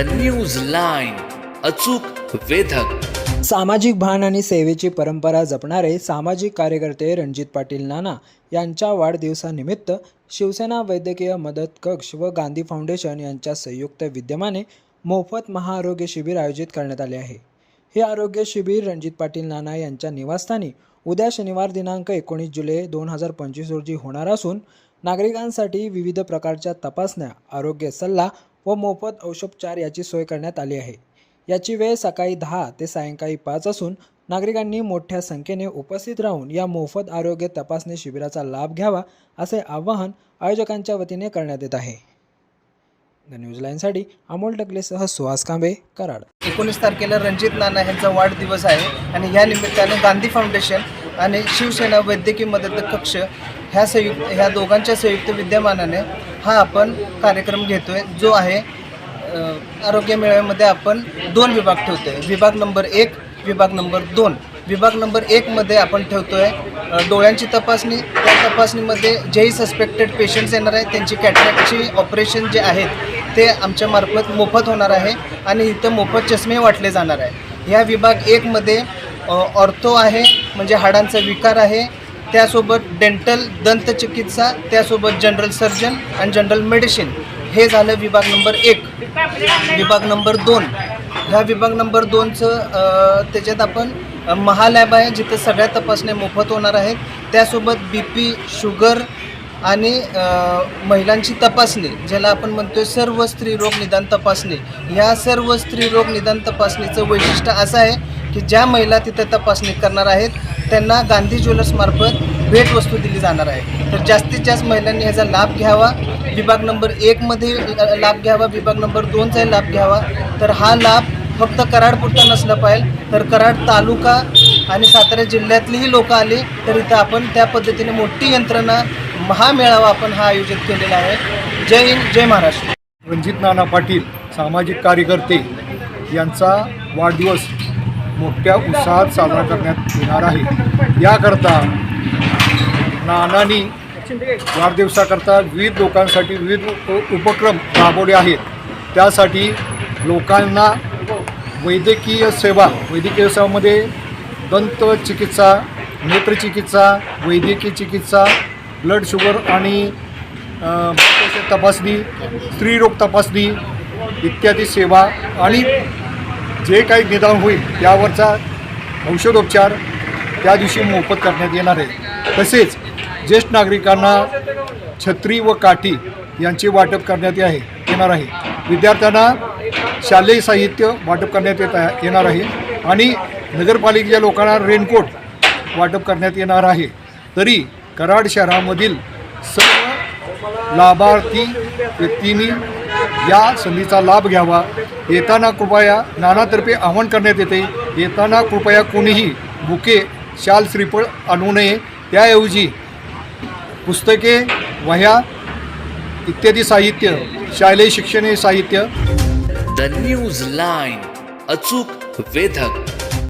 The news line अचूक वेधक. सामाजिक भान आणि सेवेची परंपरा जपणारे सामाजिक कार्यकर्ते रणजित पाटील नाना यांच्या वाढदिवसानिमित्त शिवसेना वैद्यकीय मदत कक्ष व गांधी फाउंडेशन यांच्या संयुक्त विद्यमाने मोफत महाआरोग्य शिबिर आयोजित करण्यात आले आहे. हे आरोग्य शिबिर रणजित पाटील नाना यांच्या निवासस्थानी उद्या शनिवार दिनांक एकोणीस जुलै दोन हजार पंचवीस रोजी होणार असून नागरिकांसाठी विविध प्रकारच्या तपासण्या आरोग्य सल्ला व मोफत औषोपचार याची सोय करण्यात आली आहे. याची वेळ सकाळी दहा ते सायंकाळी पाच असून नागरिकांनी मोठ्या संख्येने उपस्थित राहून या मोफत आरोग्य तपासणी शिबिराचा लाभ घ्यावा असे आवाहन आयोजकांच्या वतीने करण्यात येत आहे. द न्यूज लाईनसाठी अमोल टकलेसह सुहास कांबे कराड. एकोणीस तारखेला रणजित नाना यांचा वाढदिवस आहे आणि या निमित्ताने गांधी फाउंडेशन आणि शिवसेना वैद्यकीय मदत कक्ष ह्या संयुक्त ह्या दोघांच्या संयुक्त विद्यमानाने हा आपण कार्यक्रम घेतोय जो आहे आरोग्य मेळाव्यामध्ये आपण दोन विभाग ठेवतोय. विभाग नंबर एक विभाग नंबर दोन. विभाग नंबर एकमध्ये आपण ठेवतोय आहे डोळ्यांची तपासणी. त्या तपासणीमध्ये जेही सस्पेक्टेड पेशंट्स येणार आहेत त्यांची कॅटरॅक्टची ऑपरेशन जे आहेत ते आमच्या मार्फत मोफत होणार आहे आणि इथं मोफत चष्मे वाटले जाणार आहे. ह्या विभाग एकमध्ये ऑर्थो आहे म्हणजे हाडांचा विकार आहे त्यासोबत डेंटल दंतचिकित्सा त्यासोबत जनरल सर्जन आणि जनरल मेडिसिन हे झालं विभाग नंबर एक. विभाग नंबर दोन. ह्या विभाग नंबर दोनचं त्याच्यात आपण महालॅब आहे जिथं सगळ्या तपासण्या मोफत होणार आहेत. त्यासोबत बी पी शुगर आणि महिलांची तपासणी ज्याला आपण म्हणतोय सर्व स्त्री रोग निदान तपासणी. ह्या सर्व स्त्री रोग निदान तपासणीचं वैशिष्ट्य असं आहे की ज्या महिला तिथं तपासणी करणार आहेत त्यांना गांधी ज्वेलर्समार्फत भेटवस्तू दिली जाणार आहे. तर जास्तीत जास्त महिलांनी ह्याचा लाभ घ्यावा. विभाग नंबर एकमध्ये लाभ घ्यावा विभाग नंबर दोनचाही लाभ घ्यावा. तर हा लाभ फक्त कराडपुरता नसला पाहिजे. तर कराड तालुका आणि सातारा जिल्ह्यातलीही लोक आली तर इथं आपण त्या पद्धतीने मोठी यंत्रणा महामेळावा आपण हा आयोजित केलेला आहे. जय हिंद जय महाराष्ट्र. रणजित नाना पाटील सामाजिक कार्यकर्ते यांचा वाढदिवस मोठ्या उत्साहात साजरा करण्यात येणार आहे. याकरता नानांनी वाढदिवसाकरता विविध लोकांसाठी विविध उपक्रम राबवले आहेत. त्यासाठी लोकांना वैद्यकीय सेवा वैद्यकीय सेवामध्ये दंत चिकित्सा नेत्रचिकित्सा वैद्यकीय चिकित्सा ब्लड शुगर आणि तपासणी स्त्रीरोग तपासणी इत्यादी सेवा आणि जे काही निदान होईल त्यावरचा औषधोपचार त्या दिवशी मोफत करण्यात येणार आहे. तसेच ज्येष्ठ नागरिकांना छत्री व काठी यांचे वाटप करण्यात आहे येणार आहे. विद्यार्थ्यांना शालेय साहित्य वाटप करण्यात येत येणार आहे. आणि नगरपालिकेच्या लोकांना रेनकोट वाटप करण्यात येणार आहे. तरी कराड शहरामधील सर्व लाभार्थी व्यक्तींनी या संधीचा लाभ घ्यावा येताना कृपया नानातर्फे आवाहन करण्यात येते. येताना कृपया कोणीही बुके शाल श्रीफळ आणू नये. त्याऐवजी पुस्तके वह्या इत्यादी साहित्य शालेय शिक्षणीय साहित्य. द न्यूज लाईन अचूक वेधक.